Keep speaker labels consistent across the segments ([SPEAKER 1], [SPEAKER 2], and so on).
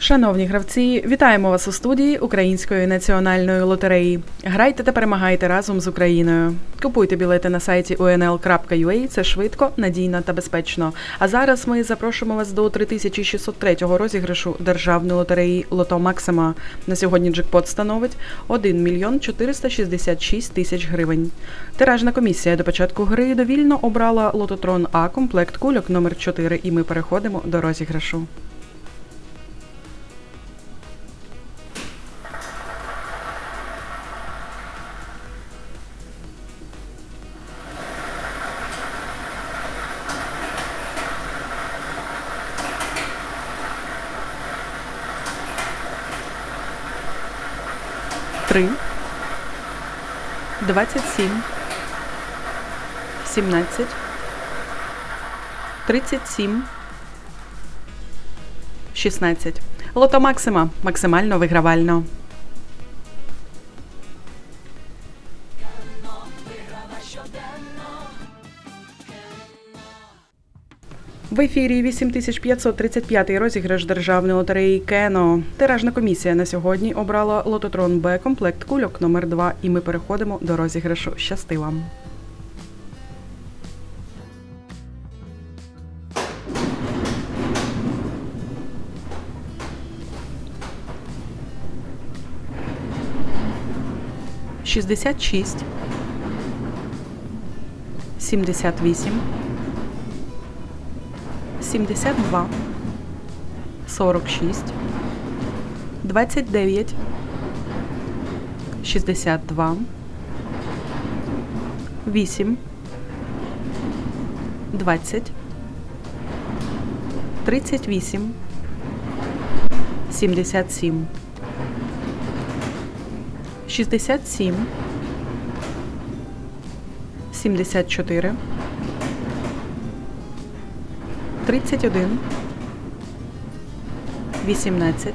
[SPEAKER 1] Шановні гравці, вітаємо вас у студії Української національної лотереї. Грайте та перемагайте разом з Україною. Купуйте білети на сайті unl.ua, це швидко, надійно та безпечно. А зараз ми запрошуємо вас до 3603 розіграшу державної лотереї Лото Максима. На сьогодні джекпот становить 1 мільйон 466 тисяч гривень. Тиражна комісія до початку гри довільно обрала лототрон А комплект кульок номер 4 і ми переходимо до розіграшу. Три, двадцять сім, сімнадцять, тридцять сім, шістнадцять. Лото Максима максимально вигравально. В ефірі 8535 розіграш державної лотереї Кено. Тиражна комісія на сьогодні обрала лототрон Б комплект кульок номер 2 і ми переходимо до розіграшу. Щасти вам! Шістдесят шість, сімдесят вісім. 72, 46, 29, 62, 8, 20, 38, 77, 67, 74, 31, 18,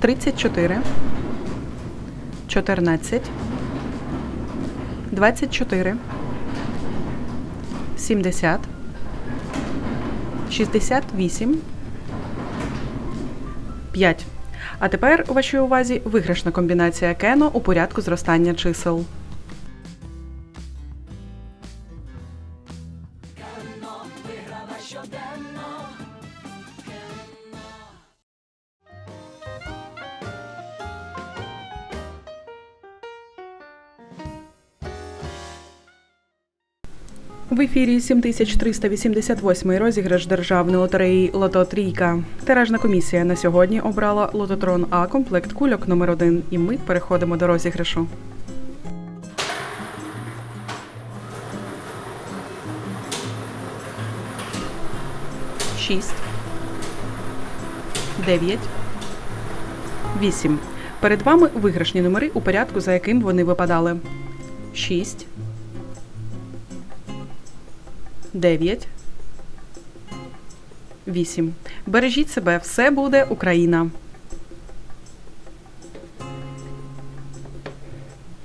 [SPEAKER 1] 34, 14, 24, 70, 68, 5. А тепер у вашій увазі виграшна комбінація Кено у порядку зростання чисел. В ефірі 7388 розіграш державної лотереї Лото Трійка. Тиражна комісія на сьогодні обрала лототрон А комплект кульок номер 1 і ми переходимо до розіграшу. Шість. Дев'ять. Вісім. Перед вами виграшні номери у порядку, за яким вони випадали. Шість. 9, 8. Бережіть себе, все буде Україна.